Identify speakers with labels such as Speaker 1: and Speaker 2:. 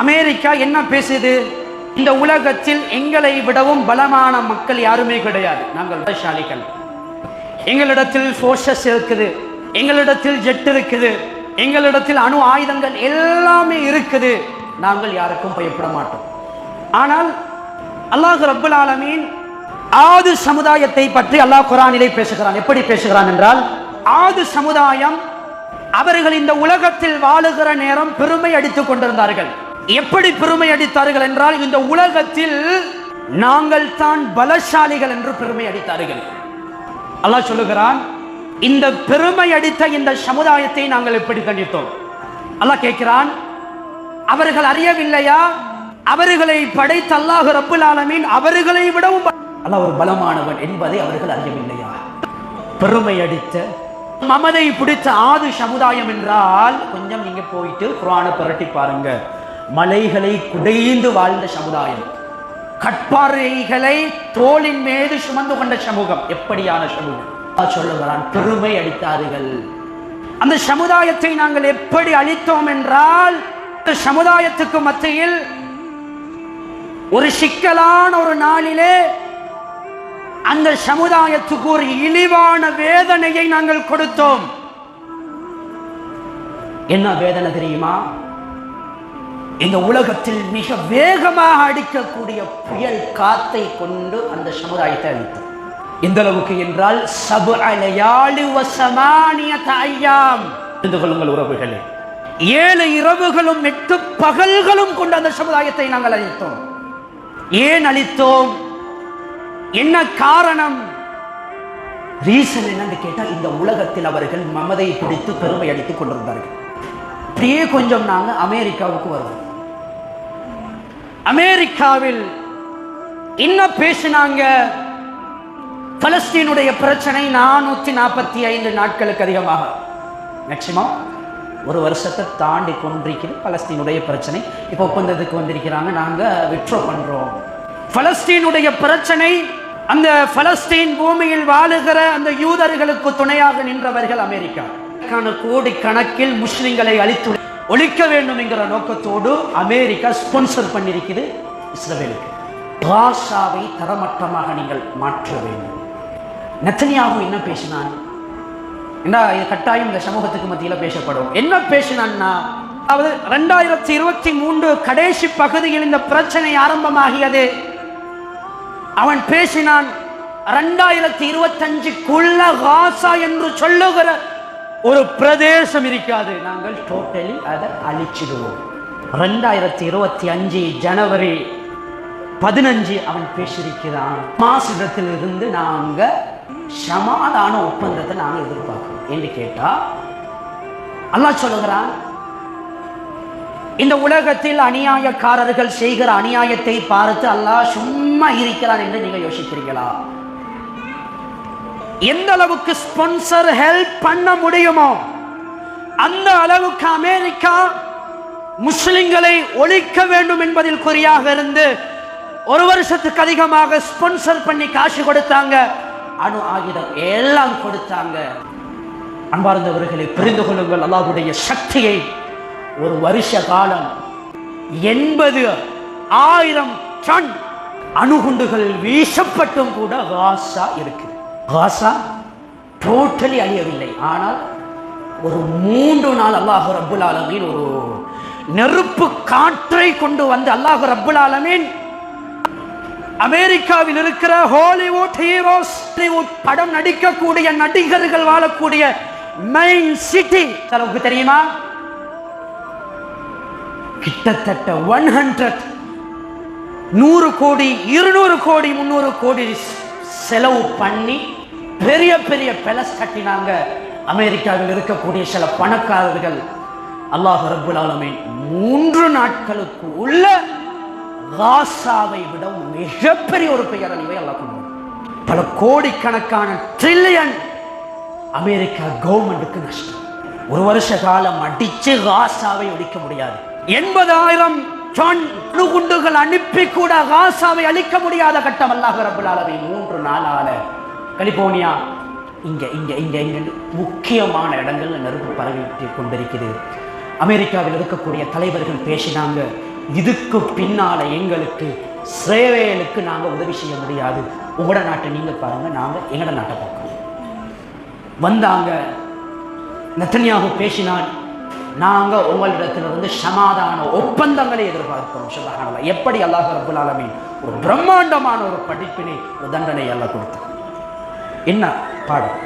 Speaker 1: America என்ன பேசுது? இந்த உலகத்தில் எங்களை விடவும் பலமான மக்கள் யாருமே கிடையாது. நாங்கள் பலசாலிகள் எங்களிடத்தில் ஃபோர்ஸஸ் இருக்குது. எங்களிடத்தில் ஜெட் இருக்குது. எங்களிடத்தில் அணு ஆயுதங்கள் எல்லாமே இருக்குது. நாங்கள் யாருக்கும் பயப்பட மாட்டோம். ஆனால் அல்லாஹ் ரபுல் ஆலமீன் ஆது சமுதாயத்தை பற்றி அல்லாஹ் குரானிலே பேசுகிறான். எப்படி பேசுகிறான் என்றால் ஆது சமுதாயம் அவர்கள் இந்த உலகத்தில் வாழுகிற நேரம் பெருமை அடித்துக் கொண்டிருந்தார்கள். எப்படி பெருமை அடித்தார்கள் என்றால் இந்த உலகத்தில் நாங்கள் தான் பலசாலிகள் என்று பெருமை அடித்தார்கள். அல்லாஹ் சொல்லுகிறான் இந்த பெருமை அடித்த இந்த சமுதாயத்தை நாங்கள் எப்படி கண்டித்தோம்? அல்லாஹ் கேட்கிறான் அவர்கள் அறியவில்லையா? அவர்களை படைத்த அல்லாஹ் ரப்புல் ஆலமீன் அவர்களை விடவும் அல்லாஹ் ஒரு பலமானவன் என்பதை அவர்கள் அறியவில்லையா? பெருமை அடித்த மமதை பிடித்த ஆது சமுதாயம் என்றால் கொஞ்சம் நீங்க போயிட்டு குரானை புரட்டி பாருங்க. மலைகளை குடைந்து வாழ்ந்த சமுதாயம். கட்பாறைகளை தோளின் மீது சுமந்து கொண்ட சமூகம். எப்படியான சமூகம்? சொல்லுகிறான் பெருமை அடித்தார்கள் அந்த சமுதாயத்தை நாங்கள் எப்படி அழித்தோம் என்றால் இந்த சமுதாயத்துக்கு மத்தியில் ஒரு சிக்கலான ஒரு நாளிலே அந்த சமுதாயத்துக்கு ஒரு இழிவான வேதனையை நாங்கள் கொடுத்தோம். என்ன வேதனை தெரியுமா? இந்த உலகத்தில் மிக வேகமாக அடிக்கக்கூடிய புயல் காத்தை கொண்டு அந்த சமுதாயத்தை அழித்தோம் எந்த அளவுக்கு என்றால் சபு அலையாளு ஐயாம். தெரிந்து கொள்ளுங்கள் உறவுகளே. ஏழு இரவுகளும் எட்டு பகல்களும் கொண்டு அந்த சமுதாயத்தை நாங்கள் அழித்தோம். ஏன் அழித்தோம்? என்ன காரணம்? ரீசன் என்னன்னு கேட்டால் இந்த உலகத்தில் அவர்கள் மமதை பிடித்து பெருமை அடித்துக் கொண்டிருந்தார்கள். அப்படியே கொஞ்சம் நாங்கள் அமெரிக்காவுக்கு வருவோம். அமெரிக்காவில் என்ன பேசினாங்க. பலஸ்தீனுடைய பிரச்சனை நானூத்தி நாற்பத்தி ஐந்து நாட்களுக்கு அதிகமாக. மேக்சிமம் ஒரு வருஷத்தை தாண்டி கொண்டிருக்கிறது பலஸ்தீனுடைய பிரச்சனை. இப்போ ஒப்பந்தத்துக்கு வந்திருக்கிறாங்க. நாங்க விட்ரோ பண்றோம். பலஸ்தீனுடைய பிரச்சனை அந்த பலஸ்தீன் பூமியில் வாழுகிற அந்த யூதர்களுக்கு துணையாக நின்றவர்கள் அமெரிக்கா. கோடி கணக்கில் முஸ்லிம்களை அழித்து ஒழிக்க வேண்டும்ங்கிற நோக்கத்தோடு அமெரிக்கா ஸ்பான்சர் பண்ணியிருக்குது இஸ்ரேலுக்கு காசாவை தரமட்டமாக நீங்கள் மாற்ற வேண்டும். நெத்தனியாகவும் என்ன பேசினான்? என்ன இது கட்டாயம் இந்த சமூகத்துக்கு மத்தியில் பேசப்படும். என்ன பேசினான்னா அதாவது ரெண்டாயிரத்தி இருபத்தி மூன்று கடைசி பகுதியில் இந்த பிரச்சனை ஆரம்பமாகியது. அவன் பேசினான் ரெண்டாயிரத்தி இருபத்தஞ்சுக்குள்ள காசா என்று சொல்லுகிற ஒரு பிரதேசம் இருக்காது. நாங்கள் டோட்டலி அதை அழிச்சிடுவோம். ரெண்டாயிரத்தி இருபத்தி அஞ்சு ஜனவரி பதினஞ்சு அவன் பேசியிருக்கிறான். மாசிடத்தில் இருந்து நாங்க சமாதான ஒப்பந்தத்தை நாங்கள் எதிர்பார்க்கிறோம். என்று கேட்டா அல்லாஹ் சொல்லுகிறான் இந்த உலகத்தில் அநியாயக்காரர்கள் செய்கிற அநியாயத்தை பார்த்து அல்லாஹ் சும்மா இருக்கிறான் என்று நீங்கள் யோசிக்கிறீங்களா எந்த அளவுக்கு ஸ்பான்சர் ஹெல்ப் பண்ண முடியுமோ அந்த அளவுக்கு அமெரிக்கா முஸ்லிம்களை ஒழிக்க வேண்டும் என்பதில் குறியாக இருந்து ஒரு வருஷத்துக்கு அதிகமாக ஸ்பான்சர் பண்ணி காசு கொடுத்தாங்க. அணு ஆயுதம் எல்லாம் கொடுத்தாங்க. அன்பார்ந்தவர்களை புரிந்து கொள்ளுங்கள் அல்லாஹுடைய சக்தியை ஒரு வருஷ காலம் எண்பது ஆயிரம் டன் அணுகுண்டுகள் வீசப்பட்டும் கூட காசா இருக்குது. காசா டோட்டலி அழியவில்லை. ஆனால் ஒரு மூன்று நாள் அல்லாஹு ரப்புல் ஆலமீன் ஒரு நெருப்பு காற்றை கொண்டு வந்து அல்லாஹு ரப்புல் ஆலமீன் அமெரிக்காவில் இருக்கிற ஹாலிவுட் ஹீரோஸ் ஹாலிவுட் படம் நடிக்கக்கூடிய நடிகர்கள் வாழக்கூடிய மெயின் சிட்டி அளவுக்கு தெரியுமா? கிட்டத்தட்ட ஒன் ஹண்ட்ரட் நூறு கோடி இருநூறு கோடி முந்நூறு கோடி செலவு பண்ணி பெரிய பெரிய பெலஸ் கட்டினாங்க. அமெரிக்காவில் இருக்கக்கூடிய சில பணக்காரர்கள். அல்லாஹ் ரபுல் ஆலமீன் மூன்று நாட்களுக்கு உள்ள காசாவை விட மிகப்பெரிய ஒரு பெயரழிவை அல்லாஹ் கொண்டு பல கோடிக்கணக்கான ட்ரில்லியன் அமெரிக்கா கவர்மெண்ட்டுக்கு நஷ்டம். ஒரு வருஷ காலம் அடிச்சு காசாவை ஒழிக்க முடியாது. எண்பதாயிரம் டன் அனுப்பி கூட காசாவை அழிக்க முடியாத கட்டம் அல்லாஹ் ரபுல் ஆலமீன் மூன்று நாளால கலிபோர்னியா. இங்கே இங்கே இங்கே இங்கே முக்கியமான இடங்கள்ல நெருப்பு பரவிட்டு கொண்டிருக்கிறது அமெரிக்காவில் இருக்கக்கூடிய தலைவர்கள் பேசினாங்க இதுக்கு பின்னால் எங்களுக்கு இஸ்ரேவேலுக்கு நாங்கள் உதவி செய்ய முடியாது. உங்களோட நாட்டை நீங்கள் பாருங்கள் நாங்கள் எங்களோட நாட்டை பார்க்கணும் வந்தாங்க. நத்தனியாக பேசினான் நாங்கள் உங்களிடத்திலிருந்து சமாதான ஒப்பந்தங்களை எதிர்பார்க்கிறோம் சுபஹானல்லாஹ் எப்படி அல்லாஹ் ரப்பல் ஆலமின் ஒரு பிரம்மாண்டமான ஒரு படிப்பினை ஒரு தண்டனை எல்லாம் கொடுத்தோம் என்ன பாடம்